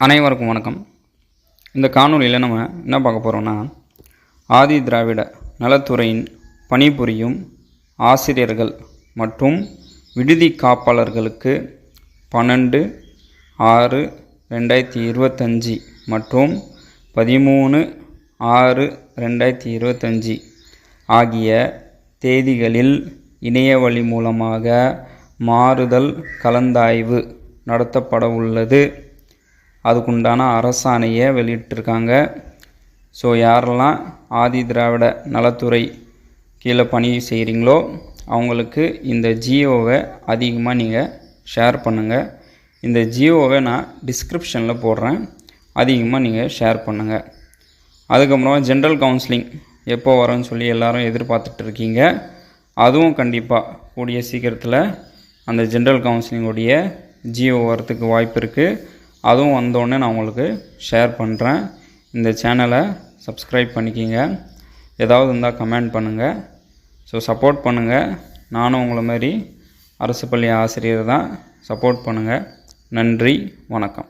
அனைவருக்கும் வணக்கம். இந்த காணொளியில் நம்ம என்ன பார்க்க போகிறோம்னா ஆதி திராவிட நலத்துறையின் பணிபுரியும் ஆசிரியர்கள் மற்றும் விடுதி காப்பாளர்களுக்கு பன்னெண்டு ஆறு ரெண்டாயிரத்தி இருபத்தஞ்சி மற்றும் பதிமூணு ஆறு ரெண்டாயிரத்தி இருபத்தஞ்சி ஆகிய தேதிகளில் இணையவழி மூலமாக மாறுதல் கலந்தாய்வு நடத்தப்பட உள்ளது. அதுக்குண்டான அரசாணையை வெளியிட்டிருக்காங்க. ஸோ யாரெல்லாம் ஆதி திராவிட நலத்துறை கீழே பணி செய்கிறீங்களோ அவங்களுக்கு இந்த ஜியோவை அதிகமாக நீங்கள் ஷேர் பண்ணுங்கள் இந்த ஜியோவை நான் டிஸ்கிரிப்ஷனில் போடுறேன். அதிகமாக நீங்கள் ஷேர் பண்ணுங்கள் அதுக்கப்புறமா ஜென்ரல் கவுன்சிலிங் எப்போ வரும்னு சொல்லி எல்லோரும் எதிர்பார்த்துட்டு இருக்கீங்க. அதுவும் கண்டிப்பாக கூடிய சீக்கிரத்தில் அந்த ஜென்ரல் கவுன்சிலிங்குடைய ஜியோ வரத்துக்கு வாய்ப்பு இருக்குது அதுவும் வந்தோடனே நான் உங்களுக்கு ஷேர் பண்ணுறேன் இந்த சேனலை சப்ஸ்கிரைப் பண்ணிக்கிங்க. ஏதாவது இருந்தால் கமெண்ட் பண்ணுங்கள் ஸோ சப்போர்ட் பண்ணுங்கள் நானும் உங்களை மாதிரி அரசு பள்ளி ஆசிரியர் தான். சப்போர்ட் பண்ணுங்கள் நன்றி. வணக்கம்.